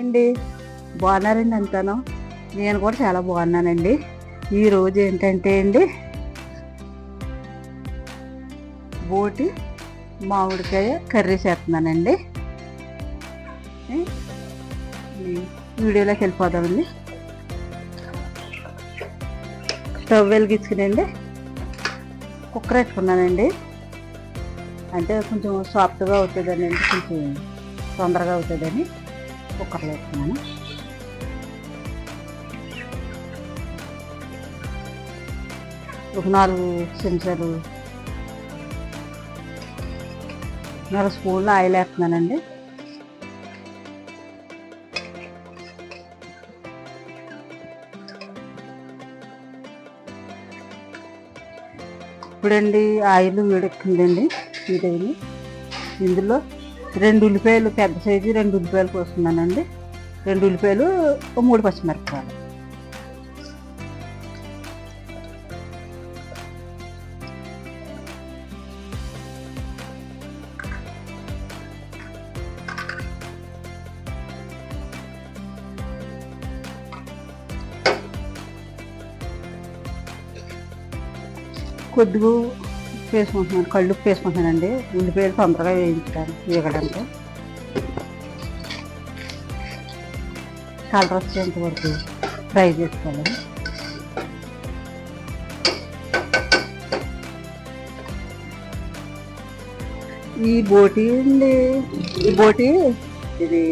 అండి బాగున్నారండి అంతాను. నేను కూడా చాలా బాగున్నానండి. ఈరోజు ఏంటంటే అండి బోటి మామిడికాయ కర్రీ చేస్తున్నానండి. వీడియోలోకి వెళ్ళిపోదామండి. స్టవ్ వెలిగించుకునండి. కుక్కర్ పెట్టుకున్నానండి. అంటే కొంచెం సాఫ్ట్గా అవుతుందని అండి కొంచెం తొందరగా అవుతుందని. కుక్కర్లో వేసుకున్నాను ఒక నాలుగు చెంచాలు నాలుగు స్పూన్లు ఆయిల్ వేస్తున్నానండి ఇప్పుడండి ఆయిల్ వేడెక్కిందండి ఈ టైం ఇందులో రెండు ఉల్లిపాయలు పెద్ద సైజు రెండు ఉల్లిపాయలు కోసుకున్నానండి. రెండు ఉల్లిపాయలు ఒక మూడు పచ్చిమిరపకాయలు. కొద్దిగా ఉప్పు వేసుకుంటున్నాను కళ్ళు ఉప్పు వేసుకుంటున్నానండి ఉల్లిపాయలు తొందరగా వేయించడానికి వేగడానికి కలర్ వచ్చేంత వరకు ఫ్రై చేసుకోవాలి ఈ బోటి అండి ఈ బోటి ఇది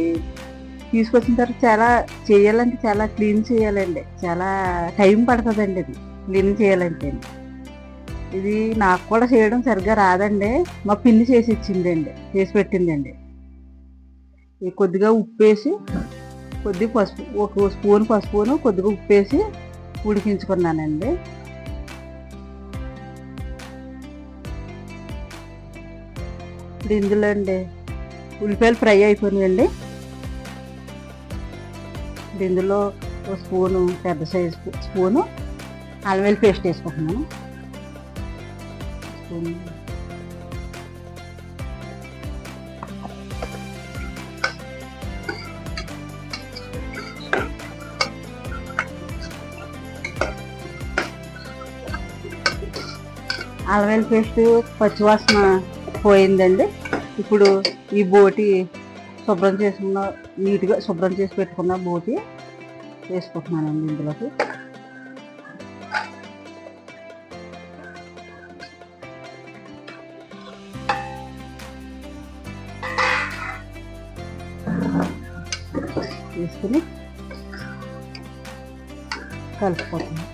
తీసుకొచ్చిన తర్వాత చాలా చేయాలంటే చాలా క్లీన్ చేయాలండి. చాలా టైం పడుతుందండి ఇది క్లీన్ చేయాలంటే ఇది నాకు కూడా చేయడం సరిగ్గా రాదండి. మా పిన్ని చేసి ఇచ్చిందండి. చేసి పెట్టిందండి. ఇది కొద్దిగా ఉప్పు వేసి కొద్దిగా పసుపు ఒక స్పూన్ పసుపును కొద్దిగా ఉప్పు వేసి ఉడికించుకున్నానండి. ఇప్పుడు ఇందులో అండి ఉల్లిపాయలు ఫ్రై అయిపోయినాయండి. ఇప్పుడు ఇందులో ఒక స్పూను పెద్ద సైజు స్పూను అల్లం పేస్ట్ వేసుకుంటున్నాను. స్పూన్ అల్లం పేస్ట్ పచ్చివాసన పోయిందండి. ఇప్పుడు ఈ బోటి శుభ్రం చేసుకున్న నీట్గా శుభ్రం చేసి పెట్టుకున్న బోటి వేసుకుంటున్నానండి ఇందులోకి. వేసుకుని కలుపుకుంటున్నాం.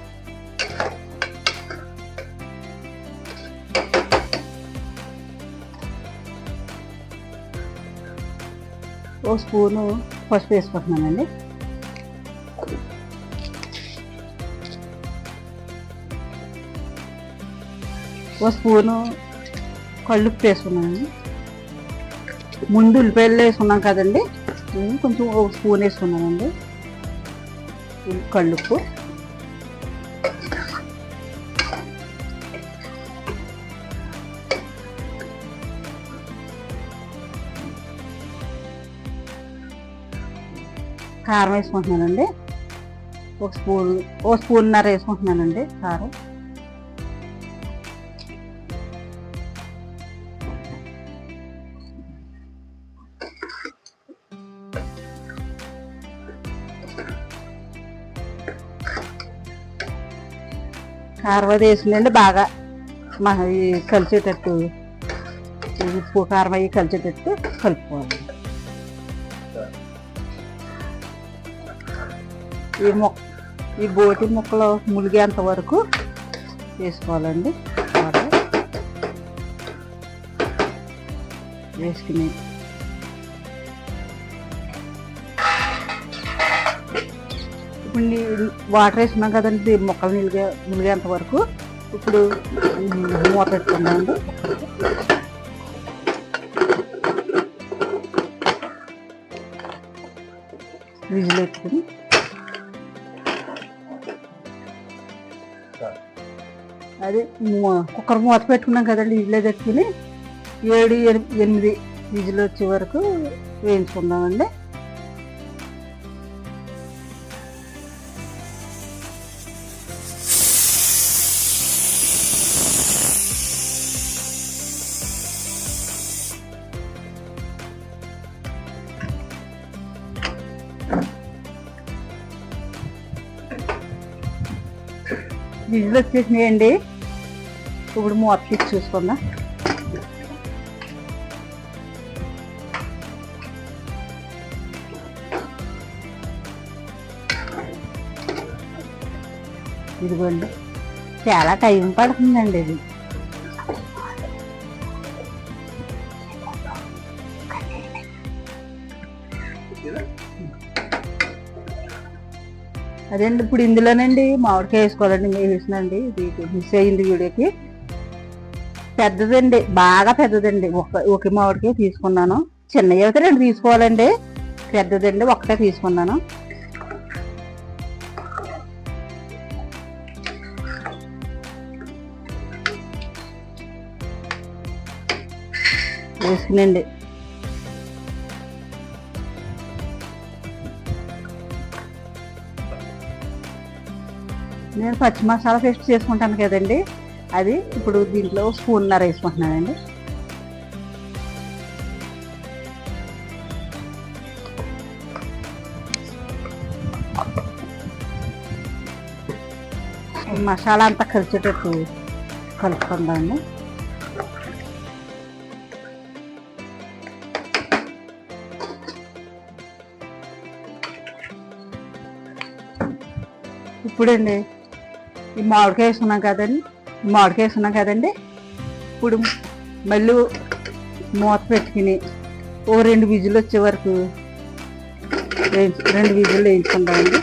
ఓ స్పూను పసుపు వేసుకుంటున్నానండి. ఓ స్పూను కళ్ళుప్పు వేసుకున్నానండి. ముందు ఉల్లిపాయలు వేసుకున్నాం కదండి. నేను కొంచెం ఒక స్పూన్ వేసుకున్నానండి. కళ్ళుప్పు. కారం వేసుకుంటున్నానండి. ఒక స్పూన్ ఒక స్పూన్నర వేసుకుంటున్నానండి కారం. కారం అది వేసిందండి బాగా. మా ఈ కలిసేటట్టు ఉప్పు కారం అవి కలిసేటట్టు కలుపుకోవాలి. ఈ మొక్క ఈ బోటి ముక్కలు ములిగేంత వరకు వేసుకోవాలండి. వేసుకుని ఇప్పుడు వాటర్ వేసుకున్నాం కదండి మొక్కలు నిలిగే మునిగేంత వరకు. ఇప్పుడు మూత పెట్టుకుందామండి. విజిల్ పెట్టుకుని అదే కుక్కర్ మూత పెట్టుకున్నాం కదండి ఇడ్లీ పెట్టుకుని ఏడు ఎనిమిది విజిల్ వచ్చే వరకు వేయించుకుందామండి. విజిల్ వచ్చేసినాయండి. ఇప్పుడు మూత తీసి చూసుకుందాం. ఇదిగోండి. చాలా టైం పడుతుందండి ఇది. అదే అండి ఇప్పుడు ఇందులోనండి మామిడికాయ వేసుకోవాలండి మేము వేసినండి ఇది మిస్ అయ్యింది వీడియోకి. పెద్దదండి బాగా పెద్దదండి. ఒక ఒకే మామిడికాయ తీసుకున్నాను. చిన్నవి అయితే రెండు తీసుకోవాలండి. పెద్దదండి ఒకటే తీసుకున్నాను. వేసుకునండి. నేను పచ్చి మసాలా పేస్ట్ చేసుకుంటాను కదండి. అది ఇప్పుడు దీంట్లో స్పూన్నర వేసుకుంటున్నానండి. మసాలా అంతా కలిసేటట్టు కలుపుకుందాము. ఇప్పుడండి ఈ మామిడికాయ వేసుకున్నాం కదండి. మామిడికాయ వేసుకున్నాం కదండి. ఇప్పుడు మళ్ళీ మూత పెట్టుకుని ఓ రెండు విజులు వచ్చే వరకు వేయించు రెండు విజులు వేయించుకుంటామండి.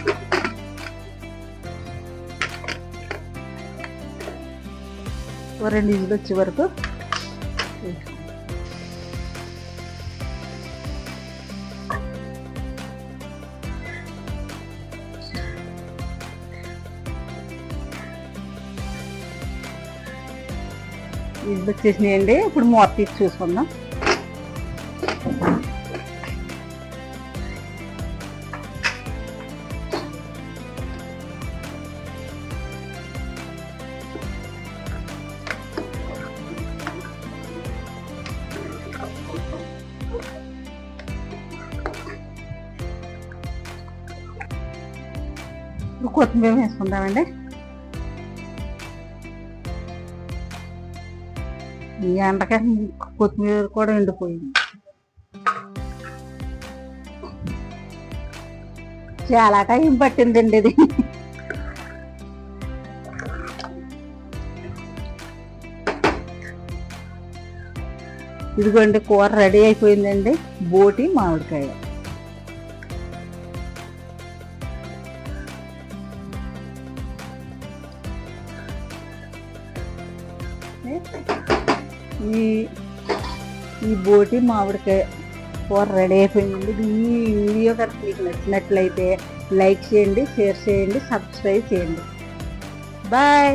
ఓ రెండు విజులు వచ్చే వరకు వేయించుకుందాం. వచ్చేసినాయండి ఇప్పుడు మూత తీసి చూసుకుందాం కొత్తిమీర వేసుకుందామండి ఎండకే కొత్తిమీర కూడా ఎండిపోయింది. చాలా టైం పట్టిందండి ఇది. ఇదిగోండి కూర రెడీ అయిపోయిందండి. బోటి మామిడికాయ. ఈ ఈ బోటి మామిడికాయ కూర రెడీ అయిపోయిందండి. ఈ వీడియో కనుక మీకు నచ్చినట్లయితే లైక్ చేయండి షేర్ చేయండి సబ్స్క్రైబ్ చేయండి. బాయ్